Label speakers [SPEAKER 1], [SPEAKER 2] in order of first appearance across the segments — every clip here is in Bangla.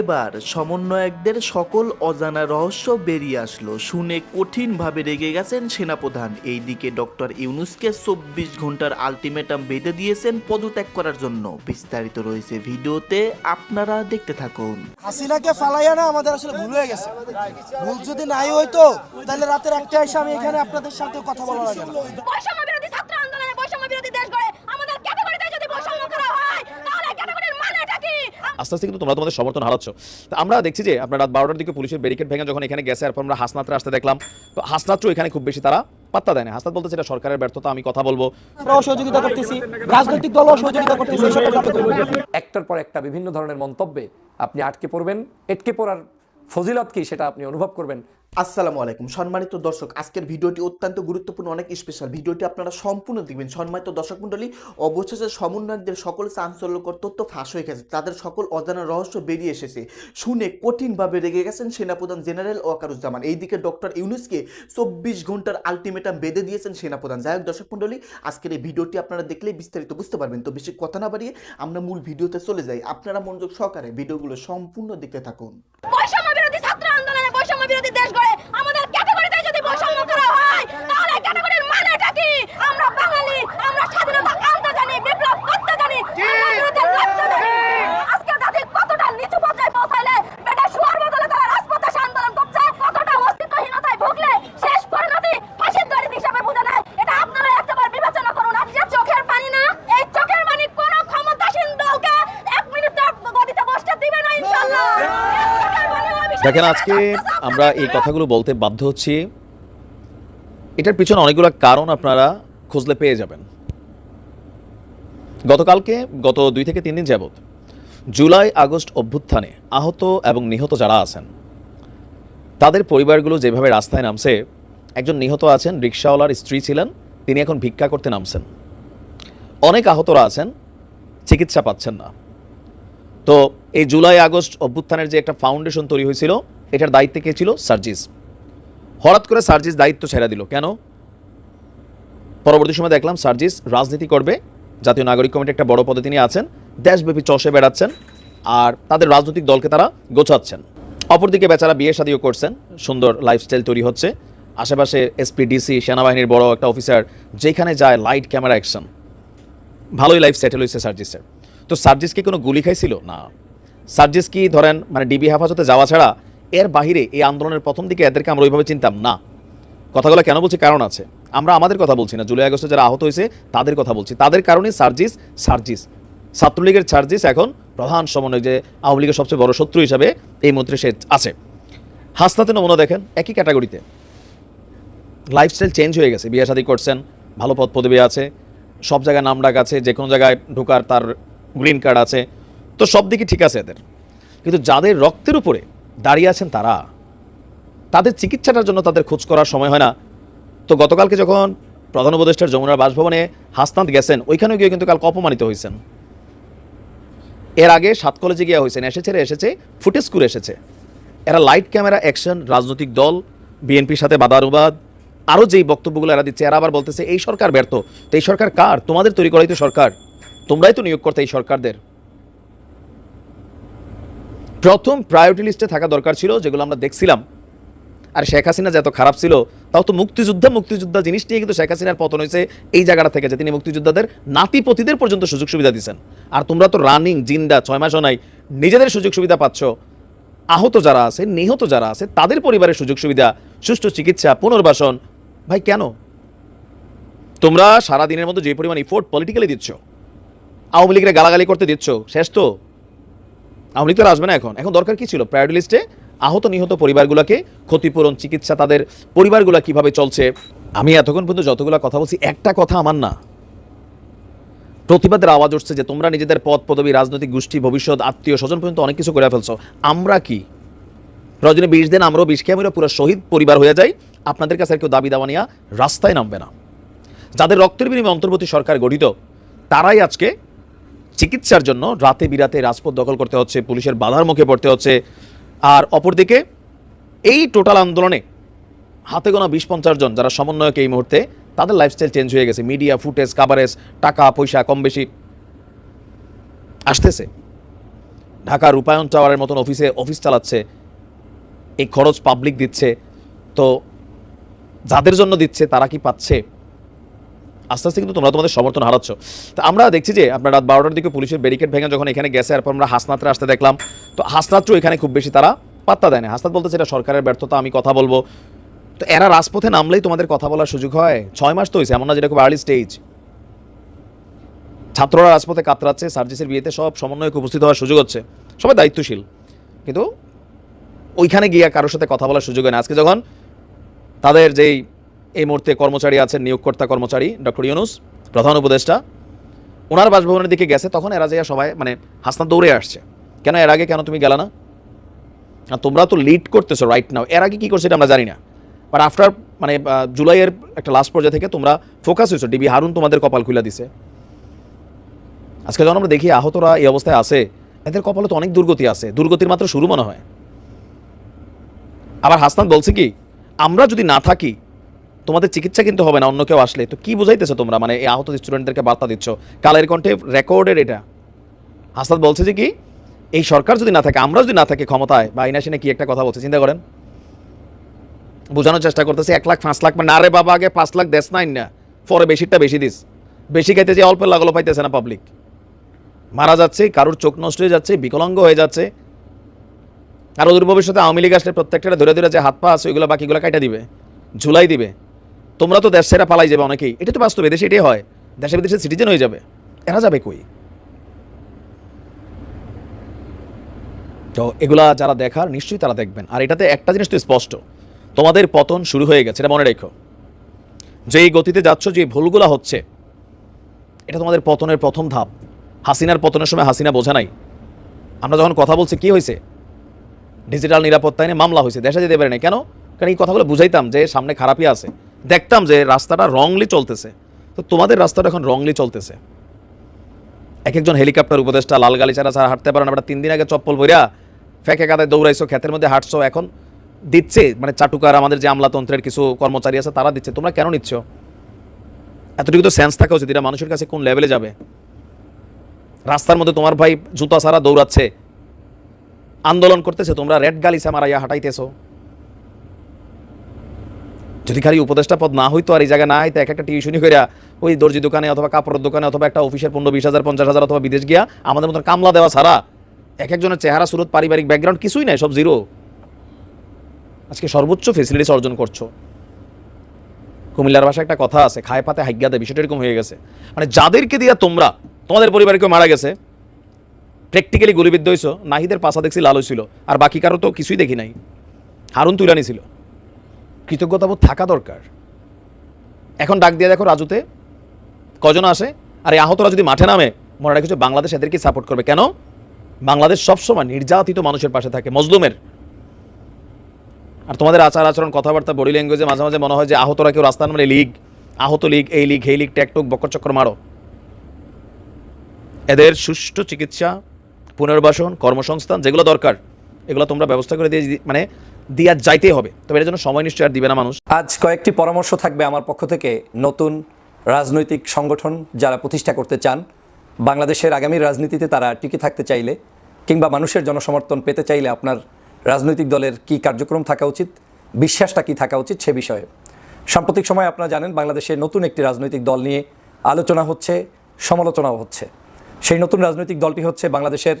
[SPEAKER 1] এবার সমন্বয়কদের সকল অজানা রহস্য বেরিয়ে আসলো। শুনে কঠিনভাবে রেগে গেছেন সেনাপ্রধান। এইদিকে ডক্টর ইউনুসকে চব্বিশ ঘণ্টার আলটিমেটাম বেঁধে দিয়েছেন পদত্যাগ করার জন্য। বিস্তারিত রয়েছে ভিডিওতে আপনারা দেখতে থাকুন।
[SPEAKER 2] হাসিনাকে ফালাইয়া না আমাদের আসলে ভুল হয়ে গেছে। ভুল যদি নাই হইতো তাহলে রাতের একটা এসে আমি এখানে আপনাদের সাথে কথা বলা লাগে না।
[SPEAKER 3] বৈষম্য বিরোধী ছাত্র আন্দোলনে বৈষম্য বিরোধী দেশ গড়ে আমাদের ক্যাটাগরিতে যদি বৈষম্য করা হয় তাহলে ক্যাটাগরির মানেটা কি
[SPEAKER 4] আস্তে আস্তে কিন্তু তোমরা তোমাদের সমর্থন হারাচ্ছ। তো আমরা দেখছি যে আপনার রাত বারোটার দিকে পুলিশের ব্যারিকেড ভেঙে যখন এখানে গেছে এরপর আমরা হাসনাত্রা আসতে দেখলাম। তো হাসনাত্র এখানে খুব বেশি তারা পাত্তা দেয় না। হাসনাত বলতে সেটা সরকারের ব্যর্থতা আমি কথা বলব।
[SPEAKER 2] আমরা সহযোগিতা করতেছি রাজনৈতিক দল সহযোগিতা করতেছি।
[SPEAKER 5] একটার পর একটা বিভিন্ন ধরনের মন্তব্যে আপনি আটকে পড়বেন। এটকে পড়ার ফজিলত কি সেটা আপনি অনুভব করবেন।
[SPEAKER 1] আসসালামু আলাইকুম। সম্মানিত দর্শক, আজকের ভিডিওটি অত্যন্ত গুরুত্বপূর্ণ, অনেক স্পেশাল ভিডিওটি আপনারা সম্পূর্ণ দেখবেন। সম্মানিত দর্শক মণ্ডলী, অবশেষে সমন্বয়কদের সকল চাঞ্চল্যকর তথ্য ফাঁস হয়ে গেছে। তাদের সকল অজানা রহস্য বেরিয়ে এসেছে। শুনে কঠিনভাবে রেগে গেছেন সেনাপ্রধান জেনারেল ওয়াকারুজ্জামান। এইদিকে ডক্টর ইউনুসকে চব্বিশ ঘণ্টার আলটিমেটাম বেঁধে দিয়েছেন সেনাপ্রধান। যাই হোক দর্শক মণ্ডলী, আজকের এই ভিডিওটি আপনারা দেখলে বিস্তারিত বুঝতে পারবেন। তো বেশি কথা না বাড়িয়ে আমরা মূল ভিডিওতে চলে যাই। আপনারা মনোযোগ সহকারে ভিডিওগুলো সম্পূর্ণ দেখতে থাকুন।
[SPEAKER 4] দেখেন আজকে আমরা এই কথাগুলো বলতে বাধ্য হচ্ছি। এটার পিছনে অনেকগুলো কারণ আপনারা খুঁজলে পেয়ে যাবেন। গতকালকে গত দুই থেকে তিন দিন যাবৎ জুলাই, আগস্ট অভ্যুত্থানে আহত এবং নিহত যারা আছেন, তাদের পরিবারগুলো যেভাবে রাস্তায় নামছে, একজন নিহত আছেন, রিক্সাওয়ালার স্ত্রী ছিলেন, তিনি এখন ভিক্ষা করতে নামছেন। অনেক আহতরা আছেন, চিকিৎসা পাচ্ছেন না। তো এই জুলাই, আগস্ট অভ্যুত্থানের যে একটা ফাউন্ডেশন তৈরি হয়েছিল, এটার দায়িত্বে কে ছিল? সার্জিস। হঠাৎ করে সার্জিস দায়িত্ব ছেড়ে দিল। কেন? পরবর্তী সময় দেখলাম সার্জিস রাজনীতি করবে জাতীয় নাগরিক কমিটি একটা বড় পদে তিনি আছেন, দেশব্যাপী চষে বেড়াচ্ছেন, আর তাদের রাজনৈতিক দলকে তারা গোছাচ্ছেন। অপরদিকে বেচারা বিয়ে শাদিও করছেন, সুন্দর লাইফস্টাইল তৈরি হচ্ছে। আশেপাশে এসপিডিসি সেনাবাহিনীর বড় একটা অফিসার যেখানে যায় লাইট ক্যামেরা অ্যাকশন ভালোই লাইফ সেটেল হয়েছে সার্জিসের। তো সার্জিস কি কোনো গুলি খাইছিল? না। সার্জিস কি ধরেন মানে ডিবি হেফাজতে যাওয়া ছাড়া এর বাহিরে এই আন্দোলনের প্রথম দিকে এদেরকে আমরা ওইভাবে চিনতাম না। কথাগুলো কেন বলছি? কারণ আছে। আমরা আমাদের কথা বলছি না। জুলাই আগস্টে যারা আহত হয়েছে, তাদের কথা বলছি। তাদের কারণে সার্জিস সার্জিস, ছাত্রলীগের সার্জিস এখন প্রধান সমন্বয় যে আওয়ামী লীগের সবচেয়ে বড় শত্রু হিসাবে এই মন্ত্রী সে আছে। হাসনাতে নমুনা দেখেন, একই ক্যাটাগরিতে। লাইফস্টাইল চেঞ্জ হয়ে গেছে। বিয়ে শাদী করছেন, ভালো পদ পদবী আছে, সব জায়গায় নাম ডাক আছে, যে কোনো জায়গায় ঢোকার তার গ্রিন কার্ড আছে। তো সব দিকে ঠিক আছে এদের। কিন্তু যাদের রক্তের উপরে দাঁড়িয়ে আছেন তারা তাদের চিকিৎসাটার জন্য তাদের খোঁজ করার সময় হয় না। তো গতকালকে যখন প্রধান উপদেষ্টার যমুনার বাসভবনে হাসনাত গেছেন ওইখানেও গিয়ে কিন্তু কালকে অপমানিত হয়েছেন। এর আগে সাত কলেজে গিয়ে হয়েছেন, এসেছে এসেছে, ফুটেজ করে এসেছে। এরা লাইট ক্যামেরা, অ্যাকশন, রাজনৈতিক দল, বিএনপির সাথে বাদানুবাদ আরও যেই বক্তব্যগুলো এরা দিচ্ছে, এরা আবার বলতেছে, এই সরকার ব্যর্থ। তো এই সরকার কার? তোমাদের তৈরি করাই তো সরকার। তোমরাই তো নিয়োগ করতে এই সরকারদের। প্রথম প্রায়োরিটি লিস্টে থাকা দরকার ছিল, যেগুলো আমরা দেখছিলাম। আর শেখ হাসিনা যে এত খারাপ ছিল, তাও তো মুক্তিযোদ্ধা মুক্তিযোদ্ধা জিনিস নিয়ে কিন্তু শেখ হাসিনার পতন হয়েছে এই জায়গাটা থেকে যে তিনি মুক্তিযোদ্ধাদের নাতিপতিদের পর্যন্ত সুযোগ সুবিধা দিচ্ছেন আর তোমরা তো রানিং জিন্দা, ছয় মাস নাই, নিজেদের সুযোগ সুবিধা পাচ্ছ। আহত যারা আছে, নিহত যারা আছে, তাদের পরিবারের সুযোগ সুবিধা, সুষ্ঠু চিকিৎসা, পুনর্বাসন। ভাই, কেন? তোমরা সারা দিনের মধ্যে যে পরিমাণ ইফোর্ট পলিটিক্যালি দিচ্ছ, আওয়ামী লীগের গালাগালি করতে দিচ্ছ, শেষ তো? আওয়ামী লীগ তো আসবে না এখন। এখন দরকার কি ছিল? প্রায়োরিটি লিস্টে আহত নিহত পরিবারগুলোকে ক্ষতিপূরণ, চিকিৎসা তাদের পরিবারগুলো কীভাবে চলছে? আমি এতক্ষণ পর্যন্ত যতগুলো কথা বলছি, একটা কথা আমার না। প্রতিবাদের আওয়াজ উঠছে যে তোমরা নিজেদের পদ, পদবী, রাজনৈতিক গোষ্ঠী, ভবিষ্যৎ, আত্মীয়, স্বজন পর্যন্ত অনেক কিছু করে ফেলছো। আমরা কি? রজনী বিশ দিন, আমরাও বিষ খেয়ে পুরো শহীদ পরিবার হয়ে যাই। আপনাদের কাছে আর কেউ দাবি দাওয়া নিয়ে রাস্তায় নামবে না। যাদের রক্তের বিনিময়ে অন্তর্বর্তী সরকার গঠিত, তারাই আজকে চিকিৎসার জন্য রাতে বিরাতে রাজপথ দখল করতে হচ্ছে, পুলিশের বাধার মুখে পড়তে হচ্ছে। আর অপরদিকে এই টোটাল আন্দোলনে হাতে গোনা বিশ পঞ্চাশ জন যারা সমন্বয়ক এই মুহূর্তে, তাদের লাইফস্টাইল চেঞ্জ হয়ে গেছে। মিডিয়া ফুটেজ কাভারেজ টাকা, পয়সা কম বেশি আসতেছে। ঢাকা রূপায়ণ টাওয়ারের মতন অফিসে অফিস চালাচ্ছে, এই খরচ পাবলিক দিচ্ছে। তো যাদের জন্য দিচ্ছে, তারা কি পাচ্ছে? আস্তে আস্তে কিন্তু তোমরা তোমাদের সমর্থন হারাচ্ছ। তো আমরা দেখছি যে, আপনার রাত বারোটার দিকে পুলিশের ব্যারিকেড ভেঙে যখন এখানে গেছে এরপর আমরা হাসনাত্রে আসতে দেখলাম। তো হাসনাত্র এখানে খুব বেশি তারা পাত্তা দেয় না। হাসনাত বলতে এটা সরকারের ব্যর্থতা, আমি কথা বলব। তো এরা রাজপথে নামলেই তোমাদের কথা বলার সুযোগ হয়। ছয় মাস তো হয়েছে, এমন না যেটা খুব আর্লি স্টেজ ছাত্ররা রাজপথে কাতরাচ্ছে, সার্জিসের বিয়েতে সব সমন্বয়ক উপস্থিত হওয়ার সুযোগ হচ্ছে। সবাই দায়িত্বশীল। কিন্তু ওইখানে গিয়ে কারোর সাথে কথা বলার সুযোগ হয় না। আজকে যখন তাদের যেই, এই মুহূর্তে কর্মচারী আছেন, নিয়োগকর্তা কর্মচারী ডক্টর ইউনুস, প্রধান উপদেষ্টা ওনার বাসভবনের দিকে গেছে, তখন এরা যে সবাই মানে হাসনাত দৌড়ে আসছে। কেন, এর আগে কেন তুমি গেলা না? তোমরা তো লিড করতেছো রাইট নাও এর আগে কী করছে এটা আমরা জানি না। বাট আফটার মানে জুলাইয়ের একটা লাস্ট পর্যায়ে থেকে তোমরা ফোকাস হয়েছো। ডিবি হারুন তোমাদের কপাল খুলে দিছে। আজকে যখন আমরা দেখি আহতরা এই অবস্থায় আছে, এদের কপালে তো অনেক দুর্গতি আছে। দুর্গতির মাত্র শুরু মনে হয়। আবার হাসনাত বলছে কি, আমরা যদি না থাকি, তোমাদের চিকিৎসা কিন্তু হবে না, অন্য কেউ আসলে। তো কি বুঝাইতেছো তোমরা? মানে এই আহত স্টুডেন্টদেরকে বার্তা দিচ্ছ। কালের কণ্ঠে রেকর্ডের এটা। হাসনাত বলছে যে কি এই সরকার যদি না থাকে আমরা যদি না থাকি ক্ষমতায় বা আইনা সিনে কি একটা কথা বলছে, চিন্তা করেন। বোঝানোর চেষ্টা করতেছে, এক লাখ, পাঁচ লাখ মানে না রে বাবা, আগে পাঁচ লাখ দেশ নাই না, পরে বেশিরটা বেশি দিস। বেশি খাইতে যে অল্প লাগল পাইতেছে না পাবলিক মারা যাচ্ছে, কারোর চোখ নষ্ট হয়ে যাচ্ছে, বিকলাঙ্গ হয়ে যাচ্ছে। আর ওদের ভবিষ্যতে আওয়ামী লীগ আসলে প্রত্যেকটা ধরে ধরে যে হাত পা আছে, ওইগুলো বাকিগুলো কাটা দিবে, ঝুলাই দিবে। তোমরা তো দেশ সেরা পালাই যাবে অনেকেই। এটা তো বাস্তবে, দেশে এটাই হয়। দেশে বিদেশে সিটিজেন হয়ে যাবে। এরা যাবে কই? তো এগুলা যারা দেখার, নিশ্চয়ই তারা দেখবেন। আর এটাতে একটা জিনিস তো স্পষ্ট। তোমাদের পতন শুরু হয়ে গেছে, এটা মনে রেখো। যে এই গতিতে যাচ্ছ, যে ভুলগুলা হচ্ছে, এটা তোমাদের পতনের প্রথম ধাপ। হাসিনার পতনের সময় হাসিনা বোঝা নাই। আমরা যখন কথা বলছি, কি হয়েছে? ডিজিটাল নিরাপত্তা এনে মামলা হয়েছে, দেশে যেতে পারে না কেন? কারণ এই কথাগুলো বুঝাইতাম যে সামনে খারাপই আছে। দেখতাম যে রাস্তাটা রংলি চলতেছে। তো তোমাদের রাস্তাটা এখন রংলি চলতেছে। এক একজন হেলিকপ্টার উপদেষ্টা লাল ছাড়া ছাড়া হাঁটতে পারে না তিন দিন আগে চপ্পল বইরা ফেঁকে কাদায় দৌড়াইছো, ক্ষেতের মধ্যে হাঁটছো, এখন দিচ্ছে মানে চাটুকার আমাদের যে আমলাতন্ত্রের কিছু কর্মচারী আছে, তারা দিচ্ছে, তোমরা কেন নিচ্ছ? এতটুকু তো সেন্স থাকা উচিত এটা মানুষের কাছে কোন লেভেলে যাবে? রাস্তার মধ্যে তোমার ভাই জুতা ছাড়া দৌড়াচ্ছে, আন্দোলন করতেছে, তোমরা রেড গালিসা মারাইয়া হাঁটাইতেছো। যদি খালি উপদেষ্টা পদ না হইতো আর এই জায়গায় না হইতো এক একটা টিউশনি করে ওই দর্জি দোকানে অথবা কাপড়ের দোকানে অথবা একটা অফিসের পনেরো বিশ হাজার, পঞ্চাশ হাজার অথবা বিদেশ গিয়া আমাদের মতন কামলা দেওয়া ছাড়া এক একজনের চেহারা, সুরত, পারিবারিক ব্যাকগ্রাউন্ড কিছুই নাই, সব জিরো আজকে সর্বোচ্চ ফেসিলিটিস অর্জন করছ। কুমিল্লার ভাষায় একটা কথা আছে, খায় পাতে হাইজ্ঞা দেয় বিষয়টা এরকম হয়ে গেছে। মানে যাদেরকে দিয়া তোমরা, তোমাদের পরিবারে কেউ মারা গেছে প্র্যাকটিক্যালি গুলিবিদ্ধ হয়েছো নাহিদের পাশা দেখছি লাল হয়েছিল আর বাকি কারও তো কিছুই দেখি নাই। হারুন তুলানি ছিল। কৃতজ্ঞতাবোধ থাকা দরকার। এখন ডাক দিয়ে দেখো রাজুতে, কজন আসে? আর এই আহতরা যদি মাঠে নামে, মনে রাখছো বাংলাদেশ এদেরকে সাপোর্ট করবে। কেন? বাংলাদেশ সবসময় নির্যাতিত মানুষের পাশে থাকে, মজলুমের। আর তোমাদের আচার আচরণ, কথাবার্তা বডি ল্যাঙ্গুয়েজে মাঝে মাঝে মনে হয় যে আহতরা কেউ রাস্তার মানে লীগ, আহত লীগ, এই লিগ এই লিগ ট্যাকটুক বক্কর চক্কর মারো। এদের সুষ্ঠু চিকিৎসা, পুনর্বাসন, কর্মসংস্থান যেগুলো দরকার, এগুলো তোমরা ব্যবস্থা করে দিয়ে মানে দিয়া যাইতেই হবে। তবে এর জন্য সময় নিশ্চয় আর দিবে না মানুষ।
[SPEAKER 5] আজ কয়েকটি পরামর্শ থাকবে আমার পক্ষ থেকে। নতুন রাজনৈতিক সংগঠন যারা প্রতিষ্ঠা করতে চান বাংলাদেশের আগামী রাজনীতিতে তারা টিকে থাকতে চাইলে কিংবা মানুষের জনসমর্থন পেতে চাইলে আপনার রাজনৈতিক দলের কি কার্যক্রম থাকা উচিত, বিশ্বাসটা কি থাকা উচিত সে বিষয়ে। সাম্প্রতিক সময় আপনারা জানেন বাংলাদেশে নতুন একটি রাজনৈতিক দল নিয়ে আলোচনা হচ্ছে, সমালোচনাও হচ্ছে। সেই নতুন রাজনৈতিক দলটি হচ্ছে বাংলাদেশের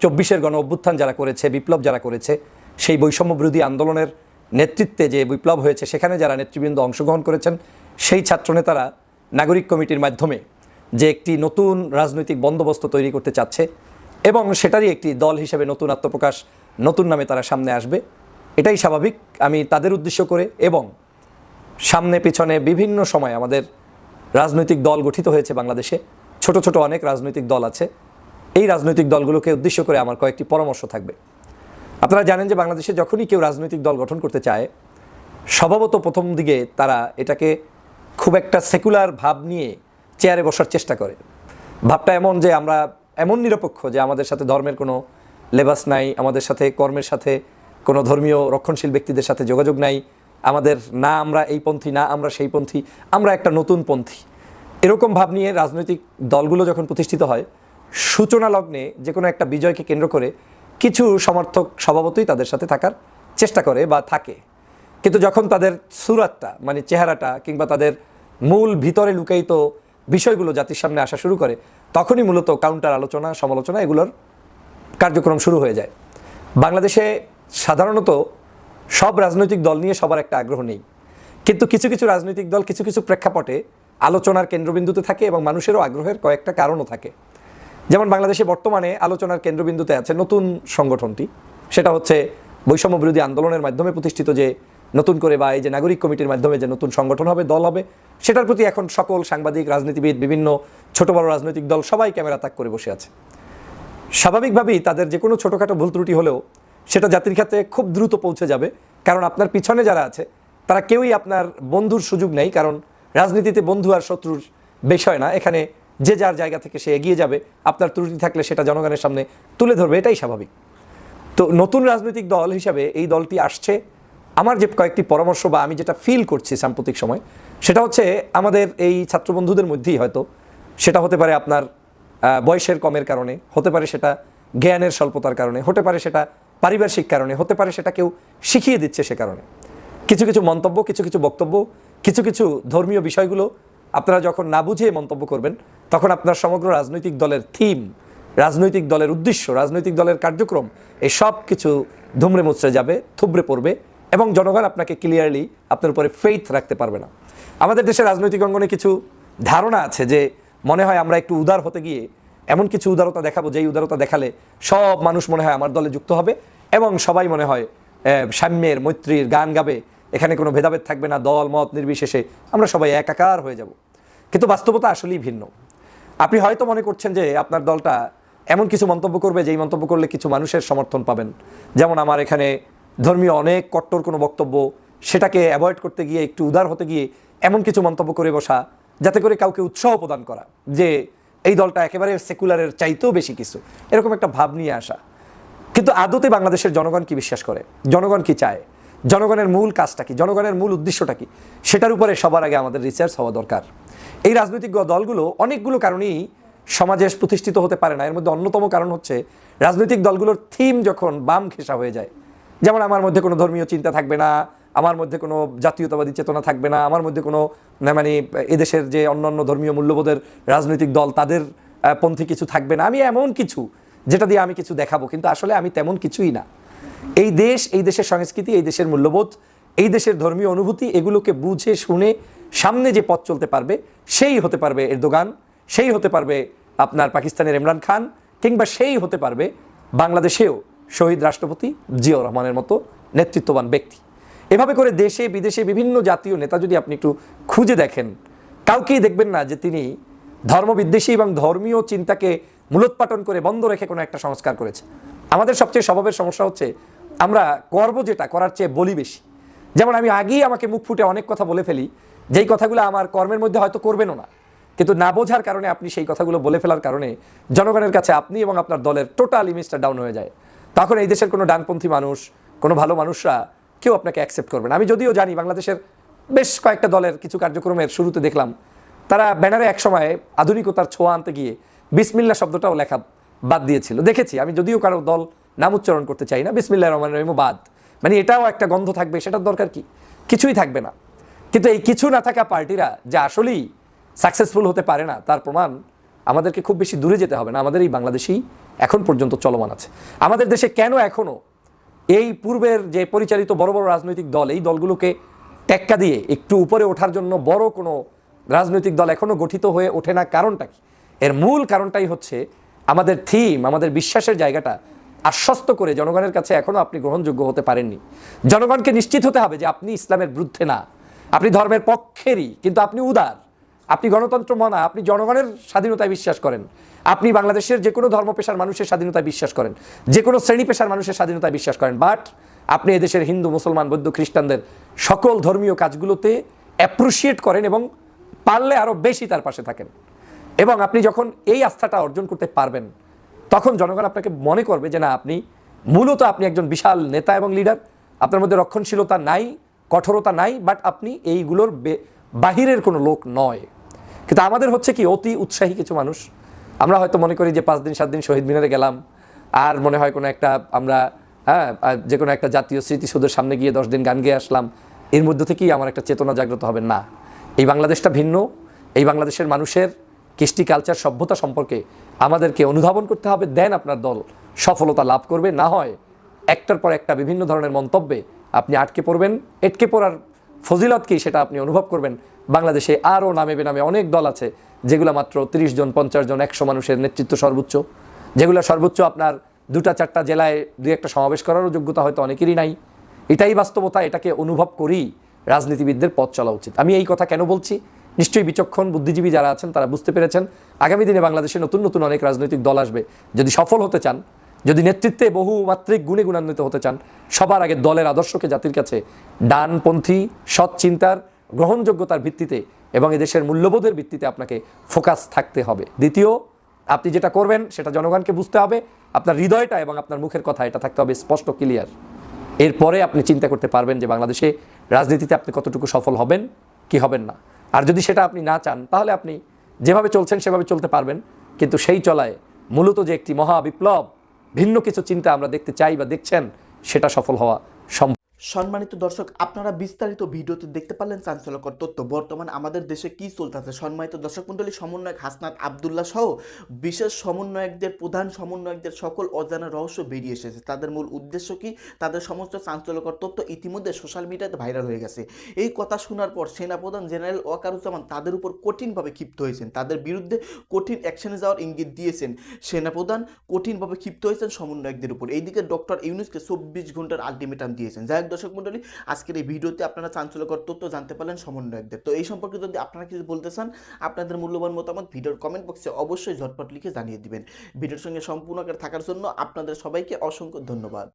[SPEAKER 5] চব্বিশের গণ অভ্যুত্থান যারা করেছে, বিপ্লব যারা করেছে, সেই বৈষম্য বিরোধী আন্দোলনের নেতৃত্বে যে বিপ্লব হয়েছে, সেখানে যারা নেতৃবৃন্দ অংশগ্রহণ করেছেন, সেই ছাত্রনেতারা নাগরিক কমিটির মাধ্যমে যে একটি নতুন রাজনৈতিক বন্দোবস্ত তৈরি করতে চাচ্ছে এবং সেটারই একটি দল হিসেবে নতুন আত্মপ্রকাশ নতুন নামে তারা সামনে আসবে। এটাই স্বাভাবিক। আমি তাদের উদ্দেশ্য করে এবং সামনে পিছনে বিভিন্ন সময় আমাদের রাজনৈতিক দল গঠিত হয়েছে বাংলাদেশে। ছোট ছোট অনেক রাজনৈতিক দল আছে। এই রাজনৈতিক দলগুলোকে উদ্দেশ্য করে আমার কয়েকটি পরামর্শ থাকবে। আপনারা জানেন যে বাংলাদেশে যখনই কেউ রাজনৈতিক দল গঠন করতে চায়, স্বভাবত প্রথম দিকে তারা এটাকে খুব একটা সেকুলার ভাব নিয়ে চেয়ারে বসার চেষ্টা করে। ভাবটা এমন যে আমরা এমন নিরপেক্ষ যে আমাদের সাথে ধর্মের কোনো লেবাস নাই, আমাদের সাথে কর্মের সাথে কোনো ধর্মীয় রক্ষণশীল ব্যক্তিদের সাথে যোগাযোগ নাই, আমাদের না আমরা এই পন্থী, না আমরা সেই পন্থী, আমরা একটা নতুন পন্থী। এরকম ভাব নিয়ে রাজনৈতিক দলগুলো যখন প্রতিষ্ঠিত হয়, সূচনা লগ্নে যে কোনো একটা বিজয়কে কেন্দ্র করে কিছু সমর্থক স্বভাবতই তাদের সাথে থাকার চেষ্টা করে বা থাকে। কিন্তু যখন তাদের সুরাতটা মানে চেহারাটা কিংবা তাদের মূল ভিতরে লুকায়িত বিষয়গুলো জাতির সামনে আসা শুরু করে, তখনই মূলত কাউন্টার আলোচনা, সমালোচনা এগুলোর কার্যক্রম শুরু হয়ে যায়। বাংলাদেশে সাধারণত সব রাজনৈতিক দল নিয়ে সবার একটা আগ্রহ নেই। কিন্তু কিছু কিছু রাজনৈতিক দল কিছু কিছু প্রেক্ষাপটে আলোচনার কেন্দ্রবিন্দুতে থাকে এবং মানুষেরও আগ্রহের কয়েকটা কারণও থাকে। যেমন বাংলাদেশে বর্তমানে আলোচনার কেন্দ্রবিন্দুতে আছে নতুন সংগঠনটি। সেটা হচ্ছে বৈষম্য বিরোধী আন্দোলনের মাধ্যমে প্রতিষ্ঠিত যে নতুন করে বা এই যে নাগরিক কমিটির মাধ্যমে যে নতুন সংগঠন হবে, দল হবে, সেটার প্রতি এখন সকল সাংবাদিক, রাজনীতিবিদ, বিভিন্ন ছোট বড় রাজনৈতিক দল সবাই ক্যামেরা তাক করে বসে আছে। স্বাভাবিকভাবেই তাদের যে কোনো ছোটোখাটো ভুল ত্রুটি হলেও সেটা জাতির খাতে খুব দ্রুত পৌঁছে যাবে। কারণ আপনার পিছনে যারা আছে, তারা কেউই আপনার বন্ধুর সুযোগ নেই। কারণ রাজনীতিতে বন্ধু আর শত্রুর বিষয় না। এখানে যে যার জায়গা থেকে সে এগিয়ে যাবে, আপনার ত্রুটি থাকলে সেটা জনগণের সামনে তুলে ধরবে, এটাই স্বাভাবিক। তো নতুন রাজনৈতিক দল হিসাবে এই দলটি আসছে। আমার যে কয়েকটি পরামর্শ বা আমি যেটা ফিল করছি সাম্প্রতিক সময়, সেটা হচ্ছে আমাদের এই ছাত্র বন্ধুদের মধ্যেই হয়তো, সেটা হতে পারে আপনার বয়সের কমের কারণে, হতে পারে সেটা জ্ঞানের স্বল্পতার কারণে, হতে পারে সেটা পারিপার্শ্বিক কারণে, হতে পারে সেটা কেউ শিখিয়ে দিচ্ছে সে কারণে। কিছু কিছু মন্তব্য, কিছু কিছু বক্তব্য, কিছু কিছু ধর্মীয় বিষয়গুলো আপনারা যখন না বুঝিয়ে মন্তব্য করবেন, তখন আপনার সমগ্র রাজনৈতিক দলের থিম রাজনৈতিক দলের উদ্দেশ্য, রাজনৈতিক দলের কার্যক্রম, এই সব কিছু ধুমড়ে মুচড়ে যাবে, থুবড়ে পড়বে। এবং জনগণ আপনাকে ক্লিয়ারলি আপনার উপরে ফেইথ রাখতে পারবে না। আমাদের দেশের রাজনৈতিক অঙ্গনে কিছু ধারণা আছে যে মনে হয় আমরা একটু উদার হতে গিয়ে এমন কিছু উদারতা দেখাবো, যেই উদারতা দেখালে সব মানুষ মনে হয় আমার দলে যুক্ত হবে এবং সবাই মনে হয় সাম্যের, মৈত্রীর গান গাবে, এখানে কোনো ভেদাভেদ থাকবে না, দল, মত নির্বিশেষে আমরা সবাই একাকার হয়ে যাব। কিন্তু বাস্তবতা আসলেই ভিন্ন। আপনি হয়তো মনে করছেন যে আপনার দলটা এমন কিছু মন্তব্য করবে, যেই মন্তব্য করলে কিছু মানুষের সমর্থন পাবেন। যেমন আমার এখানে ধর্মীয় অনেক কট্টর কোনো বক্তব্য সেটাকে অ্যাভয়েড করতে গিয়ে, একটু উদার হতে গিয়ে এমন কিছু মন্তব্য করে বসা, যাতে করে কাউকে উৎসাহ প্রদান করা যে এই দলটা একেবারে সেকুলারের চাইতেও বেশি কিছু। এরকম একটা ভাব নিয়ে আসা। কিন্তু আদতে বাংলাদেশের জনগণ কি বিশ্বাস করে? জনগণ কি চায়? জনগণের মূল কাজটা কি? জনগণের মূল উদ্দেশ্যটা কি? সেটার উপরে সবার আগে আমাদের রিসার্চ হওয়া দরকার। এই রাজনৈতিক দলগুলো অনেকগুলো কারণেই সমাজে প্রতিষ্ঠিত হতে পারে না। এর মধ্যে অন্যতম কারণ হচ্ছে রাজনৈতিক দলগুলোর থিম যখন বাম ঘেঁষা হয়ে যায় যেমন আমার মধ্যে কোনো ধর্মীয় চিন্তা থাকবে না, আমার মধ্যে কোনো জাতীয়তাবাদী চেতনা থাকবে না, আমার মধ্যে কোনো মানে এদেশের যে অন্যান্য ধর্মীয় মূল্যবোধের রাজনৈতিক দল, তাদের পন্থী কিছু থাকবে না। আমি এমন কিছু, যেটা দিয়ে আমি কিছু দেখাবো, কিন্তু আসলে আমি তেমন কিছুই না। এই দেশ, এই দেশের সংস্কৃতি, এই দেশের মূল্যবোধ, এই দেশের ধর্মীয় অনুভূতি, এগুলোকে বুঝে, শুনে, সামনে যে পথ চলতে পারবে, সেই হতে পারবে এরদোগান, সেই হতে পারবে আপনার পাকিস্তানের ইমরান খান, কিংবা সেই হতে পারবে বাংলাদেশেও। শহীদ রাষ্ট্রপতি জিয়াউর রহমানের মতো নেতৃত্ববান ব্যক্তি। এভাবে করে দেশে, বিদেশে বিভিন্ন জাতীয় নেতা যদি আপনি একটু খুঁজে দেখেন, কাউকেই দেখবেন না যে তিনি ধর্মবিদ্বেষী এবং ধর্মীয় চিন্তাকে মূলোৎপাটন করে বন্ধ রেখে কোনো একটা সংস্কার করেছে। আমাদের সবচেয়ে স্বভাবের সমস্যা হচ্ছে আমরা করব যেটা, করার চেয়ে বলি বেশি। যেমন আমি আগেই আমাকে মুখ ফুটে অনেক কথা বলে ফেলি, যেই কথাগুলো আমার কর্মের মধ্যে হয়তো করবেনও না। কিন্তু না বোঝার কারণে আপনি সেই কথাগুলো বলে ফেলার কারণে জনগণের কাছে আপনি এবং আপনার দলের টোটাল ইমেজটা ডাউন হয়ে যায়। তখন এই দেশের কোনো ডানপন্থী মানুষ, কোনো ভালো মানুষরা কেউ আপনাকে অ্যাকসেপ্ট করবে না। আমি যদিও জানি বাংলাদেশের বেশ কয়েকটা দলের কিছু কার্যক্রমের শুরুতে দেখলাম, তারা ব্যানারে এক সময় আধুনিকতার ছোঁয়া আনতে গিয়ে বিসমিল্লা শব্দটাও লেখা বাদ দিয়েছিল। দেখেছি, আমি যদিও কারও দল নাম উচ্চারণ করতে চাই না বিসমিল্লা রহমান রহিম বাদ। মানে এটাও একটা গন্ধ থাকবে, সেটার দরকার কি? কিছুই থাকবে না। কিন্তু এই কিছু না থাকা পার্টিরা, যে আসলেই সাকসেসফুল হতে পারে না, তার প্রমাণ আমাদেরকে খুব বেশি দূরে যেতে হবে না। আমাদের এই বাংলাদেশেই এখন পর্যন্ত চলমান আছে। আমাদের দেশে কেন এখনও এই পূর্বের যে পরিচালিত বড় বড় রাজনৈতিক দল, এই দলগুলোকে টেক্কা দিয়ে একটু উপরে ওঠার জন্য বড় কোনো রাজনৈতিক দল এখনও গঠিত হয়ে ওঠে না কারণটা কি? এর মূল কারণটাই হচ্ছে আমাদের থিম, আমাদের বিশ্বাসের জায়গাটা আশ্বস্ত করে জনগণের কাছে এখনও আপনি গ্রহণযোগ্য হতে পারেননি। জনগণকে নিশ্চিত হতে হবে যে আপনি ইসলামের বিরুদ্ধে না। আপনি ধর্মের পক্ষেরই, কিন্তু আপনি উদার। আপনি গণতন্ত্র মনা, আপনি জনগণের স্বাধীনতায় বিশ্বাস করেন। আপনি বাংলাদেশের যে কোনো ধর্ম পেশার মানুষের স্বাধীনতায় বিশ্বাস করেন। যে কোনো শ্রেণি পেশার মানুষের স্বাধীনতায় বিশ্বাস করেন। বাট আপনি এদেশের হিন্দু, মুসলমান, বৌদ্ধ, খ্রিস্টানদের সকল ধর্মীয় কাজগুলোতে অ্যাপ্রিসিয়েট করেন এবং পারলে আরও বেশি তার পাশে থাকেন। এবং আপনি যখন এই আস্থাটা অর্জন করতে পারবেন, তখন জনগণ আপনাকে মনে করবে যে না, আপনি মূলত আপনি একজন বিশাল নেতা এবং লিডার আপনার মধ্যে রক্ষণশীলতা নাই, কঠোরতা নাই বাট আপনি এইগুলোর বাহিরের কোনো লোক নয়। কিন্তু আমাদের হচ্ছে কি, অতি উৎসাহী কিছু মানুষ। আমরা হয়তো মনে করি যে পাঁচ দিন, সাত দিন শহীদ মিনারে গেলাম। আর মনে হয় কোনো একটা আমরা হ্যাঁ যে কোনো একটা জাতীয় স্মৃতিসৌধের সামনে গিয়ে দশ দিন গান গেয়ে আসলাম। এর মধ্যে থেকেই আমার একটা চেতনা জাগ্রত হবে। না, এই বাংলাদেশটা ভিন্ন। এই বাংলাদেশের মানুষের কৃষ্টি কালচার সভ্যতা সম্পর্কে আমাদেরকে অনুধাবন করতে হবে। দেন আপনার দল সফলতা লাভ করবে। না হয় একটার পর একটা বিভিন্ন ধরনের মন্তব্যে আপনি আটকে পড়বেন। এটকে পড়ার ফজিলত সেটা আপনি অনুভব করবেন। বাংলাদেশে আরও নামে বেনামে অনেক দল আছে, যেগুলো মাত্র তিরিশ জন, পঞ্চাশ জন, একশো মানুষের নেতৃত্ব সর্বোচ্চ। যেগুলো সর্বোচ্চ আপনার দুটা, চারটা জেলায় দু একটা সমাবেশ করারও যোগ্যতা হয়তো অনেকেরই নাই। এটাই বাস্তবতা, এটাকে অনুভব করেই রাজনীতিবিদদের পথ চলা উচিত। আমি এই কথা কেন বলছি? নিশ্চয়ই বিচক্ষণ বুদ্ধিজীবী যারা আছেন, তারা বুঝতে পেরেছেন, আগামী দিনে বাংলাদেশে নতুন নতুন অনেক রাজনৈতিক দল আসবে। যদি সফল হতে চান, যদি নেতৃত্বে বহুমাত্রিক গুণে গুণান্বিত হতে চান, সবার আগে দলের আদর্শকে জাতির কাছে ডানপন্থী, সৎ চিন্তার গ্রহণযোগ্যতার ভিত্তিতে এবং এদেশের মূল্যবোধের ভিত্তিতে আপনাকে ফোকাস থাকতে হবে। দ্বিতীয়, আপনি যেটা করবেন সেটা জনগণকে বুঝতে হবে। আপনার হৃদয়টা এবং আপনার মুখের কথা, এটা থাকতে হবে স্পষ্ট, ক্লিয়ার। এরপরে আপনি চিন্তা করতে পারবেন যে বাংলাদেশে রাজনীতিতে আপনি কতটুকু সফল হবেন, কি হবেন না। আর যদি সেটা আপনি না চান, তাহলে আপনি যেভাবে চলছেন সেভাবে চলতে পারবেন। কিন্তু সেই চলায় মূলত যে একটি মহা বিপ্লব ভিন্ন কিছু চিন্তা আমরা দেখতে চাই বা দেখছেন, সেটা সফল হওয়া সম্ভব।
[SPEAKER 1] সম্মানিত দর্শক, আপনারা বিস্তারিত ভিডিওতে দেখতে পারলেন চাঞ্চল্যকর তথ্য। বর্তমান আমাদের দেশে কি চলতেছে? সম্মানিত দর্শক মন্ডলী সমন্বয়ক হাসনাত আবদুল্লাহ সহ বিশেষ সমন্বয়কদের, প্রধান সমন্বয়কদের সকল অজানা রহস্য বেরিয়ে এসেছে। তাদের মূল উদ্দেশ্য কি? তাদের সমস্ত চাঞ্চল্যকর তথ্য ইতিমধ্যে সোশ্যাল মিডিয়াতে ভাইরাল হয়ে গেছে। এই কথা শোনার পর সেনাপ্রধান জেনারেল ওয়াকারুজ্জামান তাদের উপর কঠিনভাবে ক্ষিপ্ত হয়েছেন। তাদের বিরুদ্ধে কঠিন অ্যাকশনে যাওয়ার ইঙ্গিত দিয়েছেন সেনাপ্রধান। কঠিনভাবে ক্ষিপ্ত হয়েছেন সমন্বয়কদের উপর। এইদিকে ডক্টর ইউনুসকে চব্বিশ ঘণ্টার আলটিমেটাম দিয়েছেন। যাই দর্শক মন্ডলী, আজকের এই ভিডিওতে আপনারা চাঞ্চল্যকর তথ্য জানতে পারলেন সমন্বয়কদের। তো এই সম্পর্কে যদি আপনারা কিছু বলতে চান, আপনাদের মূল্যবান মতামত ভিডিওর কমেন্ট বক্সে অবশ্যই ঝটপট লিখে জানিয়ে দিবেন। ভিডিওর সঙ্গে সম্পূর্ণ করে থাকার জন্য আপনাদের সবাইকে অসংখ্য ধন্যবাদ।